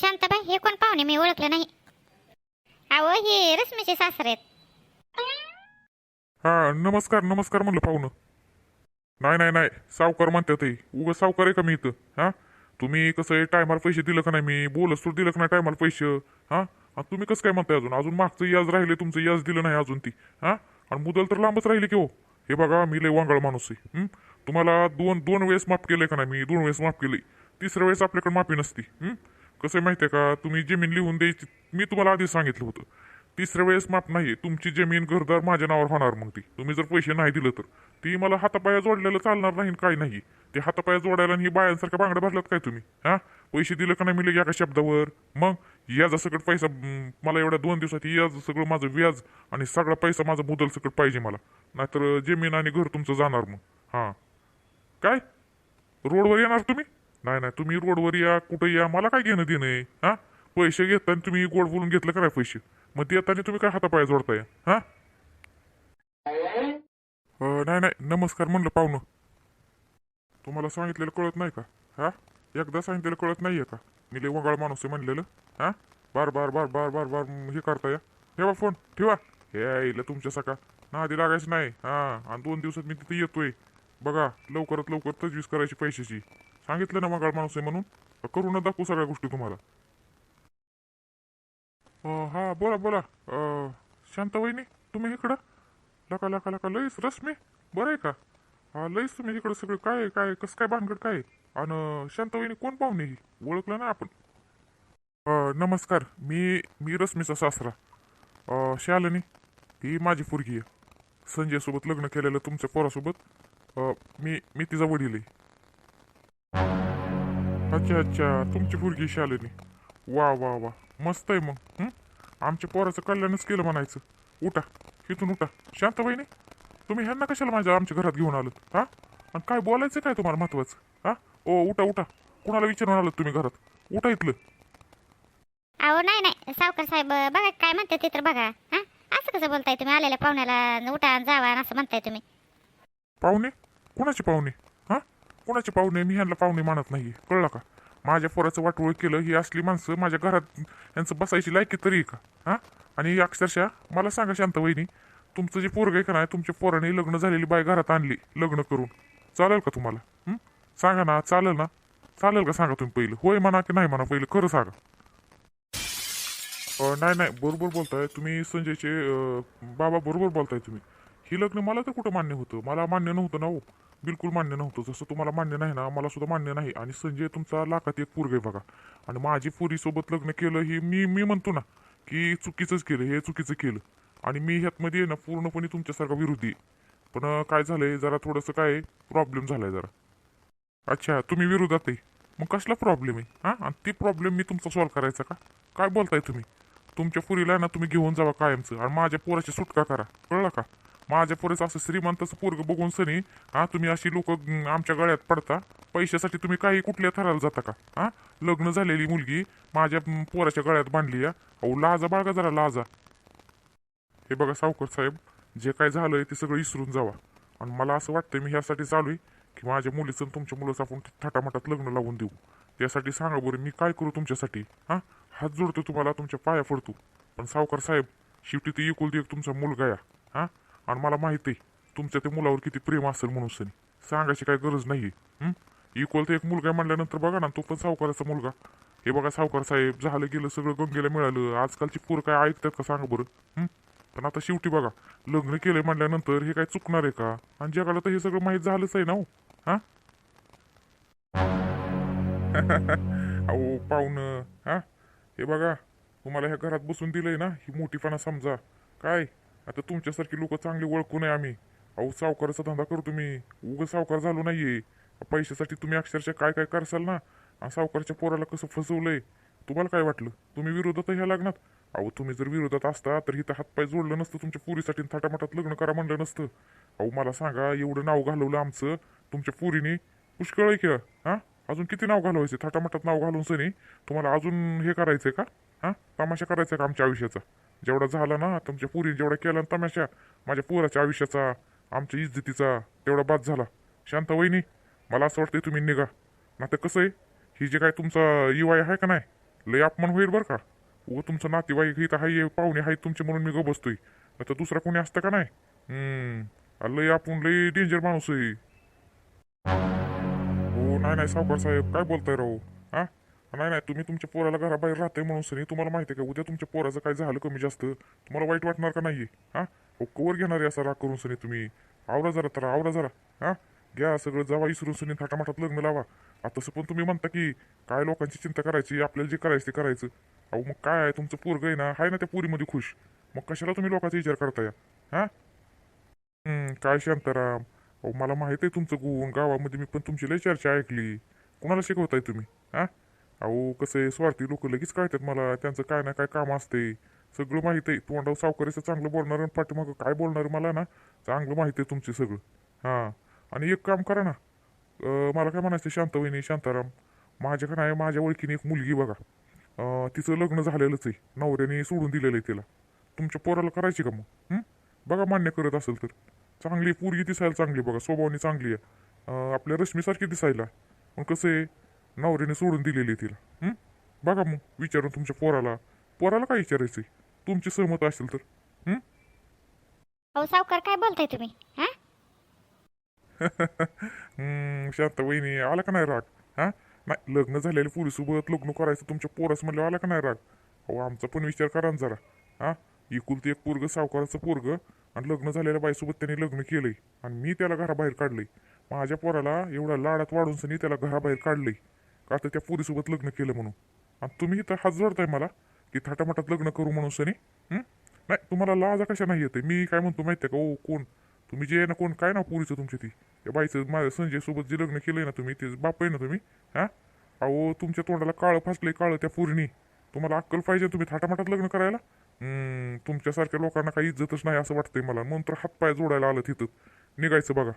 शांताबाई हे कोण पाहुणे? मी ओळखलं नाही. अहो हे रश्मीचे सासरे आहेत. हा नमस्कार नमस्कार म्हणलं पाहुणं. नाही नाही नाही सावकार म्हणतात ते. उग सावकार आहे का मी इथं? हा? तुम्ही कसं आहे टायमाला पैसे दिलं का नाही? मी बोलस तर दिलं का नाही टायमाला पैसे? हा? तुम्ही कसं काय म्हणताय अजून? अजून मागचं याज राहिले तुमचं याज दिलं नाही अजून ती. हा? आणि मुदल तर लांबच राहिले की हो. हे बघा मी लय वांगळ माणूस आहे. हं? तुम्हाला दोन दोन वेळेस माफ केलंय का नाही? मी दोन वेळेस माफ केली तिसऱ्या वेळेस आपल्याकडे माफी नसती. हं? कसं आहे माहिती आहे का? तुम्ही जमीन लिहून द्यायची. मी तुम्हाला आधीच सांगितलं होतं. तिसऱ्या वेळेस माप नाही तुमची जमीन घरदार माझ्या नावावर होणार मग ती. तुम्ही जर पैसे नाही दिलं तर. ती मला हातापाया जोडलेलं चालणार नाही काय नाही. ते हातापाया जोडायला आणि ही बायांसारख्या बांगड्या भरल्यात काय तुम्ही? हा? पैसे दिलं का नाही मिळेल एका शब्दावर? मग याचा सगळं पैसा मला एवढ्या दोन दिवसात याज सगळं माझं व्याज आणि सगळा पैसा माझा मुदल सगळं पाहिजे मला. नाहीतर जमीन आणि घर तुमचं जाणार मग. हां. काय? रोडवर येणार तुम्ही? नाही नाही तुम्ही रोडवर या कुठं या मला काय घेणं देणं आहे? हा? पैसे घेताना तुम्ही गोड बोलून घेतलं काय पैसे? मग देताना तुम्ही काय हातापाय जोडताय? हा? नाही नाही नमस्कार म्हणलं पाहुणं. तुम्हाला सांगितलेलं कळत नाही का? हा? एकदा सांगितलेलं कळत नाहीये का? मी लय वगाळ माणूस आहे म्हणलेलं. हा? बार बार बार बार बार बार हे करताय ठेवा फोन ठेवा. हे आईला तुमच्या सका. आधी लागायचं नाही. हा आणि दोन दिवसात मी तिथे येतोय. बघा लवकरात लवकर तजवीज करायची पैशाची. सांगितलं ना वगाळ माणूस आहे म्हणून. करू न दाखवू सगळ्या गोष्टी तुम्हाला. हा बोला बोला. अं, वहिनी तुम्ही इकडं? लका लका लका लईस रश्मी. बरं आहे का? हा लईस तुम्ही इकडं सगळं काय आहे, काय कसं काय भानगड काय आहे? आणि शांत वहिनी कोण पाहुणे ही? ओळखलं ना आपण? नमस्कार. मी मी रश्मीचा सासरा. अं, शालिनी. ही माझी पोरगी आहे. संजयसोबत लग्न केलेलं तुमच्या पोरासोबत. मी मी तिचा वडील आहे. अच्छा अच्छा तुमची पोरगी शालिनी वा वा वा. मस्त आहे मग? आमच्या पोराचं कल्याणच केलं म्हणायचं. उठा इथून उठा. शांत बहिणी तुम्ही ह्यांना कशाला माझ्या आमच्या घरात घेऊन आलात हा? आणि काय बोलायचं काय तुम्हाला महत्वाचं हा? ओ उठा उठा. कुणाला विचारून आलात तुम्ही घरात? उठा इथलं. अहो नाही नाही. सावकार साहेब बघा काय म्हणते ते तर बघा हा? असं कसं बोलताय तुम्ही? आलेल्या पाहुण्याला उठा जावा असं म्हणताय तुम्ही. पाहुणे? कुणाचे पाहुणे? कोणाचे पाहुणे मी ह्यांना पाहुणे मानत नाही कळलं का? माझ्या पोराचं वाटोळ केलं ही असली माणसं माझ्या घरात यांचं बसायची लायकी तरी का? हा? आणि अक्षरशः मला सांगा शांत वहिनी तुमचं जे पोरग आहे का नाही तुमच्या पोराने लग्न झालेली बाय घरात आणली लग्न करून. चालेल का तुम्हाला? सांगा ना चालेल ना? चालेल का सांगा तुम्ही पहिलं? होय म्हणा की नाही म्हणा पहिलं? खरं सांगा. नाही नाही बरोबर बोलताय. तुम्ही संजयचे बाबा बरोबर बोलताय तुम्ही. हे लग्न मला तर कुठं मान्य होतं? मला मान्य नव्हतं ना हो. बिलकुल मान्य नव्हतं. जसं तुम्हाला मान्य नाही ना मला सुद्धा मान्य नाही. आणि संजय तुमचा लाखात एक पोरग आहे बघा. आणि माझी पोरीसोबत लग्न केलं हे मी मी म्हणतो ना की चुकीचंच केलं हे चुकीचं केलं. आणि मी ह्यातमध्ये ना पूर्णपणे तुमच्यासारखा विरोधी पण काय झालंय जरा थोडंसं काय प्रॉब्लेम झालाय जरा. अच्छा तुम्ही विरोधात आहे. मग कसला प्रॉब्लेम आहे? हा? आणि ते प्रॉब्लेम मी तुमचा सॉल्व्ह करायचा का? काय बोलताय तुम्ही? तुमच्या पुरीला ना तुम्ही घेऊन जावा कायमचं. आणि माझ्या पोराची सुटका करा. कळलं का? माझ्या पोराचं असं श्रीमंताचं पोरग बघून सनी हा तुम्ही अशी लोक आमच्या गळ्यात पडता. पैशासाठी तुम्ही काही कुठल्या थराला जाता का? हा? लग्न झालेली मुलगी माझ्या पोराच्या गळ्यात बांधली या अहो लाजा बाळगा जरा लाजा. हे बघा सावकर साहेब जे काय झालंय ते सगळं इसरून जावा. आणि मला असं वाटतंय मी ह्यासाठी चालू आहे की माझ्या मुलीचं आणि तुमच्या मुलाचं आपण थाटामाटात लग्न लावून देऊ. त्यासाठी सांगा बरं मी काय करू तुमच्यासाठी? हा? हात जोडतो तुम्हाला तुमच्या पाया पडतो. पण सावकार साहेब शेवटी ते एकुलती एक तुमचा मुलगा या हा? आणि मला माहीत आहे तुमच्या त्या मुलावर किती प्रेम असेल म्हणून सनी. सांगायची काय गरज नाही आहे इक्वल एक मुलगा म्हणल्यानंतर बघा ना तो पण सावकाराचा मुलगा. हे बघा सावकार साहेब झालं गेलं सगळं गंगेला मिळालं. आजकालची पोरं काय ऐकतात का सांगा बरं पण आता शेवटी बघा लग्न केलंय म्हणल्यानंतर हे काय चुकणार आहे का? आणि जगाला तर हे सगळं माहीत झालंच आहे ना हो हा? अहो पाहुणं हा? हे बघा तुम्हाला ह्या घरात बसून दिलंय ना ही मोठीपणा समजा. काय? आता तुमच्यासारखी लोक चांगली ओळखून आहे आम्ही. अहो सावकाराचा धंदा करतो मी उग सावकार झालो नाहीये. पैशासाठी तुम्ही अक्षरशः काय काय करसाल ना? आणि सावकारच्या पोराला कसं फसवलंय? तुम्हाला काय वाटलं? तुम्ही विरोधात ह्या लग्नात अहो तुम्ही जर विरोधात असता तर हिथं हातपाय जोडलं नसतं तुमच्या पुरीसाठी थाटामाटात लग्न करा म्हणलं नसतं. अहो मला सांगा एवढं नाव घालवलं आमचं तुमच्या पुरीने? पुष्कळ आहे किंवा हा अजून किती नाव घालवायचे? थाटामाटात नाव घालून सनी तुम्हाला अजून हे करायचंय का? हा तमाशा करायचा का आमच्या आयुष्याचा? जेवढा झाला ना तुमच्या पुरी जेवढा केला ना तमाशा माझ्या पोराच्या आयुष्याचा आमच्या इज्जतीचा तेवढा बाद झाला. शांत वहिनी मला असं वाटतंय तुम्ही निघा. ना तर कसं आहे? ही जे काय तुमचा युवाय आहे का नाही? लय अपमान होईल बरं का? व तुमचं नातेवाईक इथं हाय पाहुणे हाय तुमचे म्हणून मी ग बसतोय आता दुसरा कोणी असतं का नाही? हम्म लय आपण लय डेंजर माणूस आहे. हो नाही नाही सावकार साहेब काय बोलताय राहू हा? नाही नाही तुम्ही तुमच्या पोराला घराबाहेर राहताय म्हणून सनी तुम्हाला माहिती आहे का? उद्या तुमच्या पोराचं काय झालं कमी जास्त? तुम्हाला वाईट वाटणार का नाही हां? हो कवर घेणार आहे असा राग करून सनी तुम्ही. आवरा जरा तर आवरा जरा. हां? घ्या सगळं जावा इसरून सनी थाटामाठात लग्न लावा. आता तसं पण तुम्ही म्हणता की काय लोकांची चिंता करायची आपल्याला जे करायचं ते करायचं. अहो मग काय आहे? तुमचं पोरग आहे ना आहे ना त्या पुरीमध्ये खुश. मग कशाला तुम्ही लोकांचा विचार करताय? हां? काय शांताराम? अहो मला माहीत आहे तुमचं गुण. गावामध्ये मी पण तुमची लय चर्चा ऐकली. कुणाला शिकवताय तुम्ही? हां? अहो कसं आहे स्वार्थी लोक लगेच कळतात मला त्यांचं काय ना काय काम असते सगळं माहीत आहे तोंडावर सावकारीचं चांगलं बोलणार आणि पाठीमागं काय बोलणार मला ना चांगलं माहिती आहे तुमची सगळं. हां. आणि एक काम करा ना मला काय म्हणायचं शांतवहिनी शांताराम माझ्याकडे आहे माझ्या ओळखीने एक मुलगी बघा. तिचं लग्न झालेलंच आहे नवऱ्याने सोडून दिलेलं आहे तिला. तुमच्या पोराला करायची का मग? बघा मान्य करत असेल तर. चांगली पोरगी दिसायला चांगली बघा स्वभावाने चांगली आहे. आपल्या रश्मीसारखी दिसायला. मग कसं आहे नवऱ्याने सोडून दिलेली तिला. हं? बघा मग विचारून तुमच्या पोराला. पोराला काय विचारायचंय? तुमची सहमत असेल तर. हं? अहो सावकार काय बोलताय तुम्ही? हा? हम्म, शांत वहिनी आला का नाही राग? हा? नाही लग्न झालेल्या पुरीसोबत लग्न करायचं तुमच्या पोरास म्हणलं आला का नाही राग? अहो आमचा पण विचार करा ना जरा. हा? एकुलती एक पोरग सावकाराचं पोरग आणि लग्न झालेल्या बाईसोबत त्यांनी लग्न केलंय. आणि मी त्याला घराबाहेर काढलंय. माझ्या पोराला एवढ्या लाडात वाढून सनी त्याला घराबाहेर काढलंय. का तर त्या पोरीसोबत लग्न केलं म्हणून? आणि तुम्ही तर हात जोडताय मला की थाटामाटात लग्न करू म्हणून सनी नाही तुम्हाला लाजा कशा नाही येते मी काय म्हणतो माहिती आहे का? ओ कोण? तुम्ही जे आहे ना कोण? काय ना पुरीचं तुमची ती? या बाईचं माझ्या संजय सोबत जे लग्न केलंय ना तुम्ही ते बाप आहे ना तुम्ही हा? अहो तुमच्या तोंडाला काळं फासलंय काळं त्या पोरीनी. तुम्हाला अक्कल पाहिजे तुम्ही थाटामाटात लग्न करायला? तुमच्यासारख्या लोकांना काही इज्जतच नाही असं वाटतंय मला. म्हणून तर हातपाय जोडायला आलं तिथं. निघायचं बघा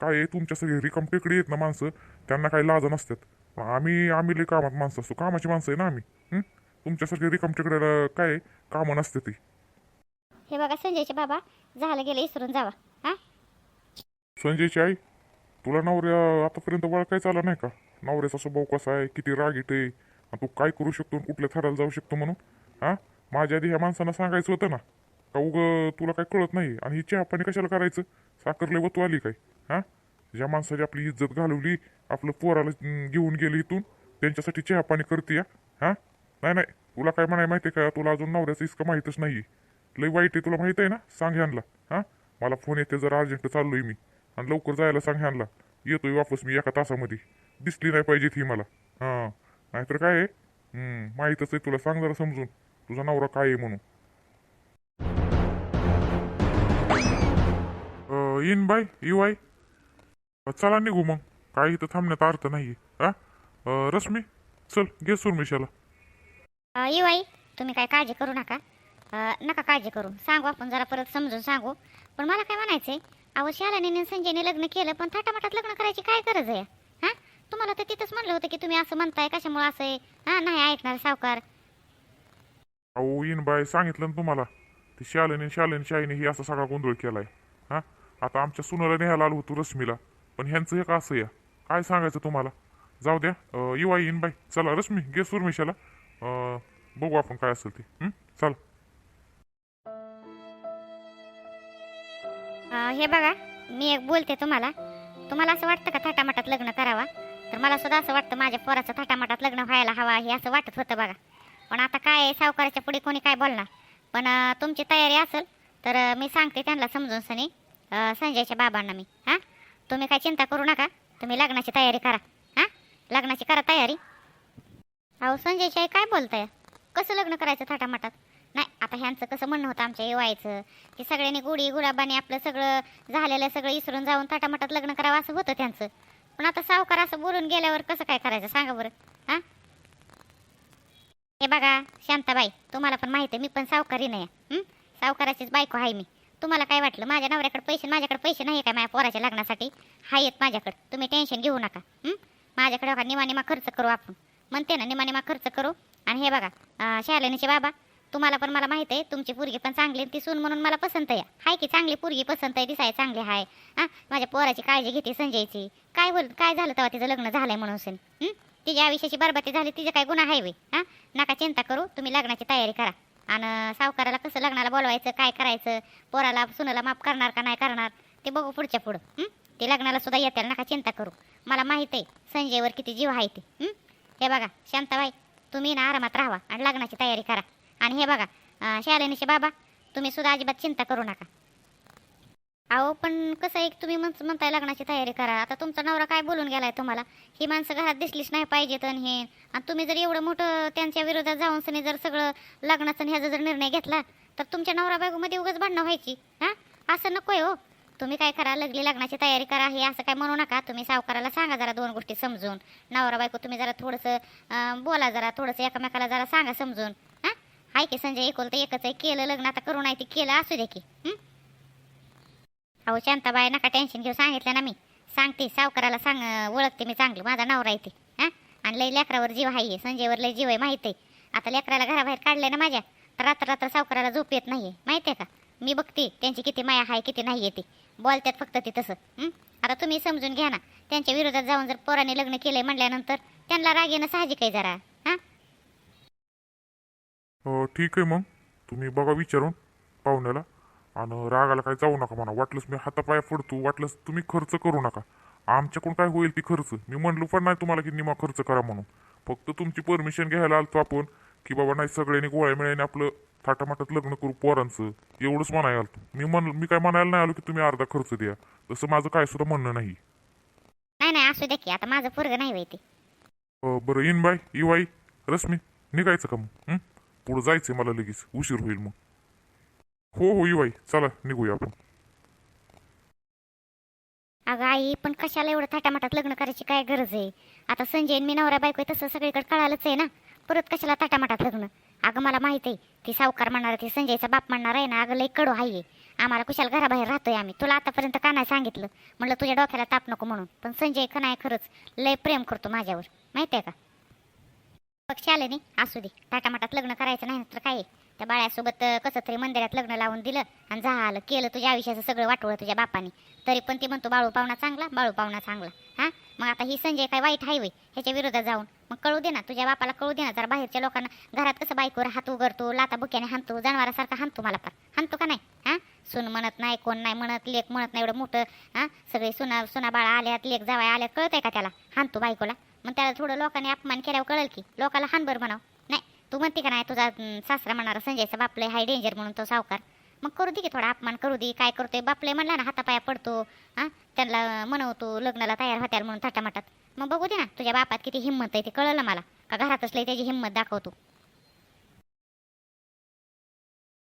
काय आहे? तुमच्या सगळे रिकम टेकडी आहेत ना माणसं त्यांना काही लाज नसतात आम्ही आम्ही लई कामात माणसं असतो. कामाची माणसं आहे ना आम्ही. हं? तुमच्यासारखे रिकाम टेकड्याला काय? कामं नसते ती. हे बघा संजयचे बाबा झालं गेलं इसरून जावा. हा? संजयची आई तुला नवऱ्या आतापर्यंत ओळखायचा आला नाही का? नवऱ्याचा स्वभाव कसा आहे? किती रागीट आहे? आणि तू काय करू शकतो आणि कुठल्या थराला जाऊ शकतो म्हणून? हा? माझ्या आधी ह्या माणसांना सांगायचं होतं ना. का उग तुला काय कळत नाही? आणि ही चहा पाणी कशाला करायचं? साखर लय वतू आली काय? हा? ज्या माणसाची आपली इज्जत घालवली आपलं पोराला घेऊन गेली इथून. त्यांच्यासाठी चहा पाणी करते हा? नाही नाही. तुला काय म्हणाय माहिती का? तुला अजून नवऱ्याचं इसकं माहीतच नाही लय वाईट आहे तुला माहीत आहे ना? सांग ह्यांना. हा? मला फोन येते जरा अर्जंट चाललोय मी. आणि लवकर जायला सांग ह्यांना. येतोय वापस मी एका तासामध्ये. दिसली नाही पाहिजे ती मला. हां. नाहीतर काय आहे? हम्म, माहीतच आहे तुला. सांग जरा समजून. तुझा नवरा काय आहे म्हणून. इन बाय यू आई. चला निघू मग. काय इथं थांबण्यात अर्थ नाही हा? रश्मी चल घे सुरमिशाला येऊ आई तुम्ही काय काळजी करू नका. नका काळजी करू. सांगू आपण जरा परत समजून सांगू. पण मला काय म्हणायचंय अहो शालाने आणि संजयने लग्न केलं पण थाटामाटात लग्न करायची काय गरज आहे? हा? तुम्हाला तर तिथंच म्हणलं होतं की तुम्ही असं म्हणताय कशामुळे असं आहे? हा नाही ऐकणार सावकार. अहो येईन बाय सांगितलं ना तुम्हाला. ते शालेने शालेने शाईने ही असा सगळा गोंधळ केलाय. हा? आता आमच्या सुनाला न्यायला आलो होतो रश्मीला पण ह्यांचं एक असं या काय सांगायचं तुम्हाला? जाऊ द्या. अं, येईन बाय चला रश्मी घे सुरमिशाला. बघू आपण काय असेल ते. चला. हे बघा मी एक बोलते तुम्हाला. तुम्हाला असं वाटतं का थाटामाटात लग्न करावा? तर मला सुद्धा असं वाटतं माझ्या पोराचं थाटामाटात लग्न व्हायला हवा हे असं वाटत होतं बघा. पण आता काय आहे, सावकाराच्या पुढे कोणी काय बोलणार? पण तुमची तयारी असेल तर मी सांगते त्यांना समजून सनी. संजयच्या बाबांना मी. हां? तुम्ही काय चिंता करू नका. तुम्ही लग्नाची तयारी करा. हां? लग्नाची करा तयारी. अहो संजयची आई काय बोलताय? कसं लग्न करायचं थाटामाटात? नाही आता ह्यांचं कसं म्हणणं होतं आमच्या येवायचं की सगळ्यांनी गुढी गुलाबाने आपलं सगळं झालेलं सगळं इसरून जाऊन थाटामाटात लग्न करावं असं होतं त्यांचं. पण आता सावकार असं बोलून गेल्यावर कसं काय करायचं सांगा बरं. हां? हे बघा शांताबाई तुम्हाला पण माहिती आहे मी पण सावकारी नाही आहे, सावकाराचीच बायको आहे मी. तुम्हाला काय वाटलं? माझ्या नवऱ्याकडे पैसे माझ्याकडे पैसे नाही काय माझ्या पोराच्या लग्नासाठी? हाय आहेत माझ्याकडे. तुम्ही टेन्शन घेऊ नका माझ्याकडे बघा निमा निमा खर्च करू आपण. म्हणते ना निमा निमा खर्च करू. आणि हे बघा अं, शालिनीचे बाबा तुम्हाला पण मला माहिती आहे तुमची पोरगी पण चांगली ती सून म्हणून मला पसंत आहे. हाय की चांगली पोरगी पसंत आहे दिसाय चांगली आहे हां? माझ्या पोराची काळजी घेते संजयची. काय बोल काय झालं तेव्हा तिचं लग्न झालंय म्हणून सेन? तिच्या आयुष्याची बरबाती झाली तिचं काय गुन्हा आहे वे हां? नका चिंता करू तुम्ही लग्नाची तयारी करा. आणि सावकाराला कसं लग्नाला बोलवायचं काय करायचं पोराला सुनाला माफ करणार का नाही करणार ते बघू पुढच्या पुढं ते लग्नाला सुद्धा येतील नका चिंता करू. मला माहीत आहे संजयवर किती जीव आहे ते हे? बघा शांताबाई तुम्ही ना आरामात राहा आणि लग्नाची तयारी करा. आणि हे बघा अं, शालिनीचे बाबा तुम्ही सुद्धा अजिबात चिंता करू नका. अहो पण कसं आहे तुम्ही म्हणत म्हणताय लग्नाची तयारी करा. आता तुमचा नवरा काय बोलून गेलाय तुम्हाला? ही माणसं घरात दिसलीच नाही पाहिजे तर हे. आणि तुम्ही जर एवढं मोठं त्यांच्या विरोधात जाऊन सनी जर सगळं लग्नाचं ह्याचा जर निर्णय घेतला तर तुमच्या नवरा बायकोमध्ये उगाच भांडणं व्हायची हां? असं नको आहे हो. तुम्ही काय करा लगली लग्नाची तयारी करा हे असं काय म्हणू नका. तुम्ही सावकाराला सांगा जरा दोन गोष्टी समजून. नवरा बायको तुम्ही जरा थोडंसं बोला जरा थोडंसं एकमेकाला जरा सांगा समजून हां? आहे की संजय एकोलतं एकच आहे. केलं लग्न आता करू नाही ते केलं असू दे की हं? अहो शांताबाई नका टेन्शन घेऊ. सांगितलं ना मी. सांगते सावकाराला सांग ओळखते मी चांगलं. माझा नवरा येते हां? आणि लई लेकरावर जीव आहे संजयवर लई जीव आहे माहिती आहे. आता लेकराला घराबाहेर काढलंय ना माझ्या तर रात्र रात्र सावकाराला झोप येत नाही आहे माहिती आहे का? मी बघते त्यांची किती माया आहे किती नाही येते बोलतात फक्त ते तसं आता तुम्ही समजून घ्या ना. त्यांच्या विरोधात जाऊन जर पोराने लग्न केलंय म्हणल्यानंतर त्यांना राग येणं साहजिक आहे जरा हां? ठीक आहे मग. तुम्ही बघा विचारून पाहुण्याला. आणि रागाला काय जाऊ नका म्हणा. वाटलंच मी हातापाया पडतो वाटलंच तुम्ही खर्च करू नका. आमच्याकडून काय होईल ती खर्च? मी म्हणलो पण नाही तुम्हाला की निमा खर्च करा म्हणून. फक्त तुमची परमिशन घ्यायला आलतो आपण की बाबा नाही सगळ्यांनी गोळ्या मिळाने आपलं थाटामाटात लग्न करू पोरांचं. एवढंच म्हणायला आलतो. मी म्हण मी काय म्हणायला नाही आलो की तुम्ही अर्धा खर्च द्या. तसं माझं काय सुद्धा म्हणणं नाही. नाही नाही असू द्या की. आता माझं पोरग नाही होय ते. अं, बरं इन बाय इवाई रश्मी निघायचं का मग? पुढं जायचंय मला लगेच. उशीर होईल मग. हो हो बाई. चला निघूया आपण. अगं आई पण कशाला एवढं थाटामाटात लग्न करायची काय गरज आहे? आता संजय आणि मी नवरा बायको आहे तसं सगळीकडे कळालंच आहे ना. परत कशाला थाटामाटात लग्न? अगं मला माहीत आहे ती सावकार म्हणणार ती संजयचा बाप म्हणणार आहे ना अगं लई कडू आहे आम्हाला कुशाला घराबाहेर राहतोय आम्ही. तुला आतापर्यंत का नाही सांगितलं? म्हणलं तुझ्या डोक्याला ताप नको म्हणून. पण संजय का नाही खरंच लय प्रेम करतो माझ्यावर. माहिती आहे का? पक्षी आले नाही. असू दे. टाटामाटात लग्न करायचं नाही तर काय आहे? त्या बाळ्यासोबत कसं तरी मंदिरात लग्न लावून दिलं आणि झालं केलं तुझ्या आयुष्याचं सगळं वाटवलं तुझ्या बापाने. तरी पण ते म्हणतो बाळू पाहुणा चांगला बाळू पाहुणा चांगला. हां? मग आता ही संजय काय वाईट हायवे ह्याच्या विरोधात जाऊन. मग कळू दे ना तुझ्या बापाला कळू दे ना जरा बाहेरच्या लोकांना. घरात कसं बायकोवर हात उघडतो लाता बुक्याने हाणतो जनावरासारखा हाणतो मला पण हाणतो का नाही? हां? सून म्हणत नाही कोण नाही म्हणत लेख म्हणत नाही एवढं मोठं हां? सगळे सुना सुना बाळा आल्यात लेख जावाय आल्यात कळतंय का त्याला? हाणतो बायकोला. मग त्याला थोडं लोकांनी अपमान केल्यावर कळेल की लोकाला हानभर म्हणाव. नाही तू म्हणते का नाही तुझा सासरा म्हणणारा संजयचा बापले हाय डेंजर म्हणून तो सावकार. मग करू दे की थोडा अपमान करू दे काय करतोय? बापले म्हणला ना हातापाया पडतो हां? त्यांना म्हणवतो लग्नाला तयार होत्याल म्हणून थाटामाटात. मग बघू दे ना तुझ्या बापात किती हिंमत आहे ते कळलं मला. का घरातच असले त्याची हिंमत दाखवतो.